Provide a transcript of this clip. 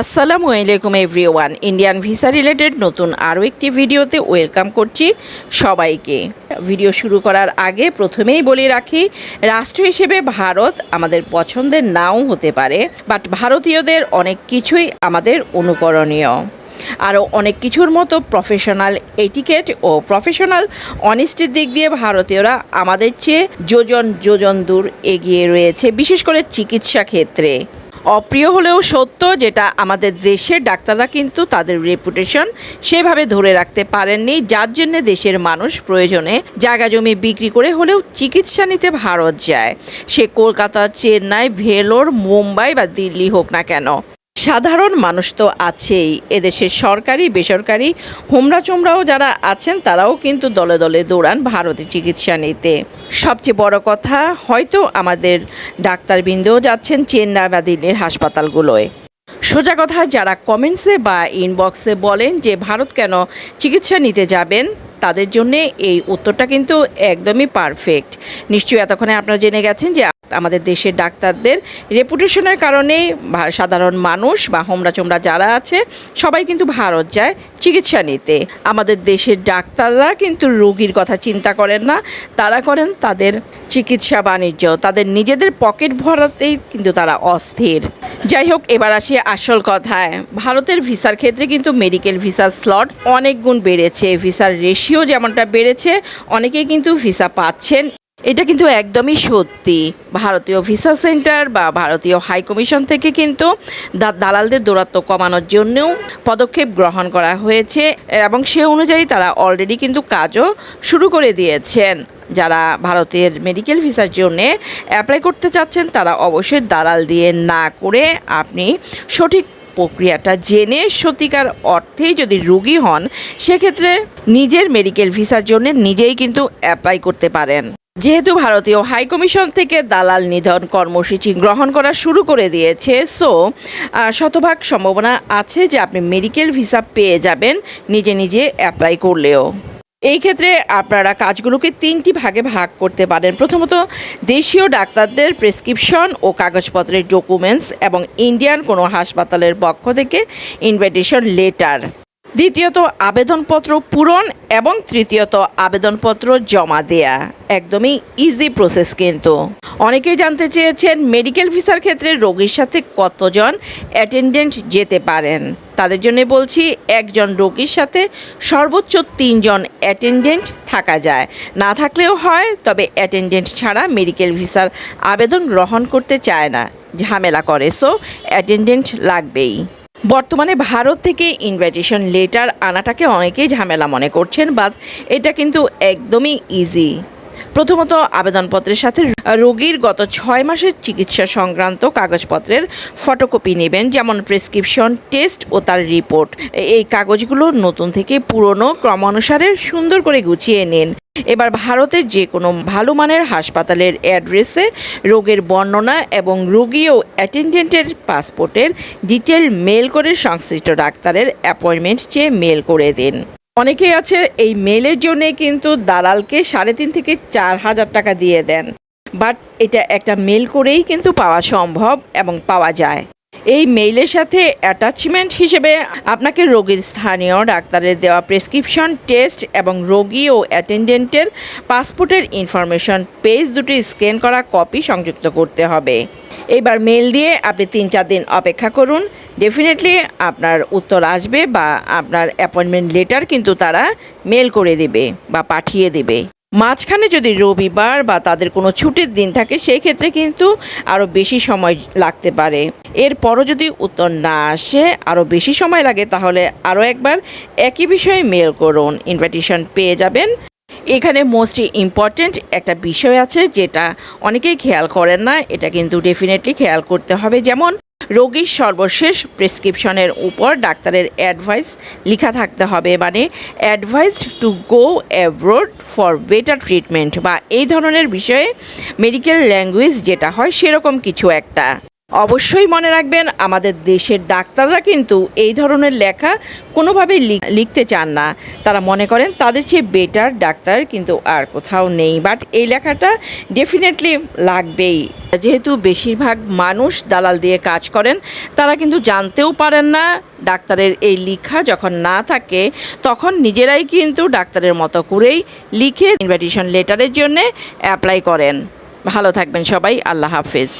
আসসালামু আলাইকুম everyone. Indian visa related নতুন আরও একটি ভিডিওতে ওয়েলকাম করছি সবাইকে। ভিডিও শুরু করার আগে প্রথমেই বলে রাখি, রাষ্ট্র হিসেবে ভারত আমাদের পছন্দের নাও হতে পারে, বাট ভারতীয়দের অনেক কিছুই আমাদের অনুকরণীয়। আরও অনেক কিছুর মতো প্রফেশনাল এটিকেট ও প্রফেশনাল অনেস্টির দিক দিয়ে ভারতীয়রা আমাদের চেয়ে যোজন যোজন দূর এগিয়ে রয়েছে, বিশেষ করে চিকিৎসা ক্ষেত্রে। অপ্রিয় হলেও সত্য, যেটা আমাদের দেশের ডাক্তাররা কিন্তু তাদের রেপুটেশন সেভাবে ধরে রাখতে পারেননি। যার জন্য দেশের মানুষ প্রয়োজনে জায়গা জমি বিক্রি করে হলেও চিকিৎসা নিতে ভারত যায়। সে কলকাতা, চেন্নাই, ভেলোর, মুম্বাই বা দিল্লি হোক না কেন। সাধারণ মানুষ তো আছেই। এদেশের সরকারি, বেসরকারি হোমরা চোমরাও যারা আছেন, তারাও কিন্তু দলে দলে দৌড়ান ভারতে চিকিৎসা নিতে। সবচেয়ে বড় কথা, হয়তো আমাদের ডাক্তারবৃন্দও যাচ্ছেন চেন্নাই বা দিল্লির হাসপাতালগুলোয়। সোজা কথা, যারা কমেন্টসে বা ইনবক্সে বলেন যে ভারত কেন চিকিৎসা নিতে যাবেন, তাদের জন্যে এই উত্তরটা কিন্তু একদমই পারফেক্ট। নিশ্চয়ই এতক্ষণে আপনারা জেনে গেছেন যে আমাদের দেশের ডাক্তারদের রেপুটেশনের কারণে সাধারণ মানুষ বা হোমরা চোমরা যারা আছে, সবাই কিন্তু ভারত যায় চিকিৎসা নিতে। আমাদের দেশের ডাক্তাররা কিন্তু রোগীর কথা চিন্তা করেন না, তারা করেন তাদের চিকিৎসা বাণিজ্য। তাদের নিজেদের পকেট ভরাতেই কিন্তু তারা অস্থির। যাই হোক, এবার আসি আসল কথায়। ভারতের ভিসার ক্ষেত্রে কিন্তু মেডিকেল ভিসার স্লট অনেক গুণ বেড়েছে। ভিসার রেশিও যেমনটা বেড়েছে, অনেকেই কিন্তু ভিসা পাচ্ছেন। এটা কিন্তু একদমই সত্যি। ভারতীয় ভিসা সেন্টার বা ভারতীয় হাই কমিশন থেকে কিন্তু দালালদের দৌরাত্ম্য কমানোর জন্যও পদক্ষেপ গ্রহণ করা হয়েছে এবং সে অনুযায়ী তারা অলরেডি কিন্তু কাজও শুরু করে দিয়েছেন। যারা ভারতের মেডিকেল ভিসার জন্যে অ্যাপ্লাই করতে চাচ্ছেন, তারা অবশ্যই দালাল দিয়ে না করে আপনি সঠিক প্রক্রিয়াটা জেনে সত্যিকার অর্থেই যদি রুগী হন, সেক্ষেত্রে নিজের মেডিকেল ভিসার জন্য নিজেই কিন্তু অ্যাপ্লাই করতে পারেন। যেহেতু ভারতীয় হাইকমিশন থেকে দালাল নিধন কর্মসূচি গ্রহণ করা শুরু করে দিয়েছে, সো শতভাগ সম্ভাবনা আছে যে আপনি মেডিকেল ভিসা পেয়ে যাবেন, নিজে নিজে অ্যাপ্লাই করলেও। এই ক্ষেত্রে আপনারা কাজগুলোকে তিনটি ভাগে ভাগ করতে পারেন। প্রথমত, দেশীয় ডাক্তারদের প্রেসক্রিপশন ও কাগজপত্রের ডকুমেন্টস এবং ইন্ডিয়ান কোনো হাসপাতালের পক্ষ থেকে ইনভাইটেশন লেটার। দ্বিতীয়ত আবেদনপত্র পূরণ এবং তৃতীয়ত আবেদনপত্র জমা দেয়া। একদমই ইজি প্রসেস কিন্তু। অনেকেই জানতে চেয়েছেন মেডিকেল ভিসার ক্ষেত্রে রোগীর সাথে কতজন অ্যাটেন্ডেন্ট যেতে পারেন। তাদের জন্য বলছি একজন রোগীর সাথে সর্বোচ্চ তিনজন অ্যাটেন্ডেন্ট থাকা যায়। না থাকলেও হয়, তবে অ্যাটেন্ডেন্ট ছাড়া মেডিকেল ভিসার আবেদন গ্রহণ করতে চায় না। ঝামেলা করে সো অ্যাটেন্ডেন্ট লাগবেই। বর্তমানে ভারত থেকে ইনভাইটেশন লেটার আনাটাকে অনেকেই ঝামেলা মনে করছেন, বাট এটা কিন্তু একদমই ইজি প্রথমত আবেদনপত্রের সাথে রোগীর গত ছয় মাসের চিকিৎসা সংক্রান্ত কাগজপত্রের ফটোকপি নেবেন, যেমন প্রেসক্রিপশন, টেস্ট ও তার রিপোর্ট। এই কাগজগুলো নতুন থেকে পুরনো ক্রমানুসারে সুন্দর করে গুছিয়ে নিন। এবার ভারতের যে কোনো ভালো মানের হাসপাতালের অ্যাড্রেসে রোগের বর্ণনা এবং রোগী ও অ্যাটেন্ডেন্টের পাসপোর্টের ডিটেল মেল করে সংশ্লিষ্ট ডাক্তারের অ্যাপয়েন্টমেন্ট চেয়ে মেল করে দিন। অনেকেই আছে এই মেলের জন্যে কিন্তু দালালকে সাড়ে তিন থেকে চার হাজার টাকা দিয়ে দেন। বাট এটা একটা মেল করেই কিন্তু পাওয়া সম্ভব এবং পাওয়া যায়। এই মেইলের সাথে অ্যাটাচমেন্ট হিসেবে আপনাকে রোগীর স্থানীয় ডাক্তারের দেওয়া প্রেসক্রিপশন টেস্ট এবং রোগী ও অ্যাটেন্ডেন্টের পাসপোর্টের ইনফরমেশন পেজ দুটি স্ক্যান করা কপি সংযুক্ত করতে হবে। এবার মেল দিয়ে আপনি তিন চার দিন অপেক্ষা করুন। ডেফিনেটলি আপনার উত্তর আসবে বা আপনার অ্যাপয়েন্টমেন্ট লেটার কিন্তু তারা মেল করে দেবে বা পাঠিয়ে দেবে। মাঝখানে যদি রবিবার বা তাদের কোনো ছুটির দিন থাকে, সেই ক্ষেত্রে কিন্তু আরও বেশি সময় লাগতে পারে। এরপরও যদি উত্তর না আসে আরও বেশি সময় লাগে, তাহলে আরও একবার একই বিষয়ে মেল করুন। ইনভাইটেশন পেয়ে যাবেন। এখানে মোস্ট ইম্পর্ট্যান্ট একটা বিষয় আছে যেটা অনেকেই খেয়াল করেন না, এটা কিন্তু ডেফিনেটলি খেয়াল করতে হবে। যেমন, রোগীর সর্বশেষ প্রেসক্রিপশনের উপর ডাক্তারের অ্যাডভাইস লেখা থাকতে হবে। মানে advised to go abroad for better treatment বা এই ধরনের বিষয়ে মেডিকেল ল্যাঙ্গুয়েজ যেটা হয় সেরকম কিছু একটা। অবশ্যই মনে রাখবেন, আমাদের দেশের ডাক্তাররা কিন্তু এই ধরনের লেখা কোনোভাবেই লিখ- লিখতে চান না। তারা মনে করেন তাদের চেয়ে বেটার ডাক্তার কিন্তু আর কোথাও নেই। বাট এই লেখাটা ডেফিনেটলি লাগবেই। যেহেতু বেশিরভাগ মানুষ দালাল দিয়ে কাজ করেন, তারা কিন্তু জানতেও পারেন না ডাক্তারের এই লেখা যখন না থাকে, তখন নিজেরাই কিন্তু ডাক্তারের মতো করেই লিখে ইনভাইটেশন লেটারের জন্যে অ্যাপ্লাই করেন। ভালো থাকবেন সবাই, আল্লাহ হাফেজ।